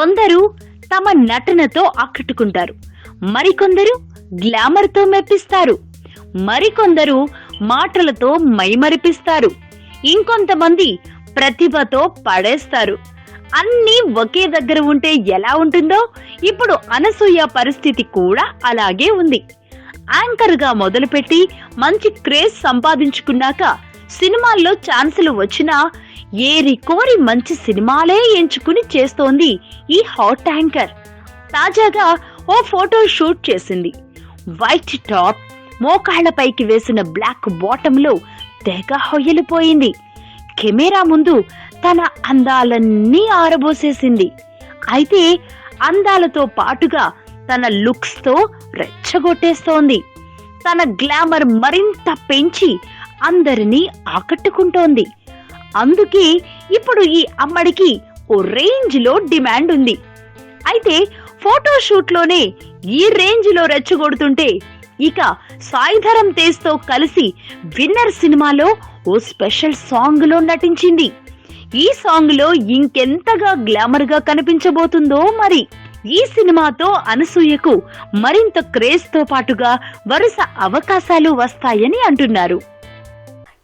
కొందరు తమ నటనతో ఆకట్టుకుంటారు. మరికొందరు గ్లామర్తో మెప్పిస్తారు. మరికొందరు మాటలతో మైమరిపిస్తారు. ఇంకొంతమంది ప్రతిభతో పడేస్తారు. అన్నీ ఒకే దగ్గర ఉంటే ఎలా ఉంటుందో ఇప్పుడు అనసూయ పరిస్థితి కూడా అలాగే ఉంది. యాంకర్గా మొదలుపెట్టి మంచి క్రేజ్ సంపాదించుకున్నాక సినిమాల్లో ఛాన్సులు వచ్చినా ఏ రికవరీ మంచి సినిమాలే ఎంచుకుని చేస్తోంది ఈ హాట్ యాంకర్. తాజాగా ఓ ఫోటో షూట్ చేసింది. వైట్ టాప్ మోకాళ్ళపైకి వేసిన బ్లాక్ బాటమ్లో తెగ హొయ్యలిపోయింది. కెమెరా ముందు తన అందాలన్నీ ఆరబోసేసింది. అయితే అందాలతో పాటుగా తన లుక్స్తో రెచ్చగొట్టేస్తోంది. తన గ్లామర్ మరింత పెంచి అందరినీ ఆకట్టుకుంటోంది. అందుకే ఇప్పుడు ఈ అమ్మడికి ఓ రేంజ్లో డిమాండ్ ఉంది. అయితే ఫోటోషూట్లోనే లోనే ఈ రేంజ్లో రెచ్చగొడుతుంటే ఇక సాయిధరం తేజ్తో కలిసి విన్నర్ సినిమాలో ఓ స్పెషల్ సాంగ్లో నటించింది. ఈ సాంగ్లో ఇంకెంతగా గ్లామర్గా కనిపించబోతుందో మరి. ఈ సినిమాతో అనసూయకు మరింత క్రేజ్తో పాటుగా వరుస అవకాశాలు వస్తాయని అంటున్నారు.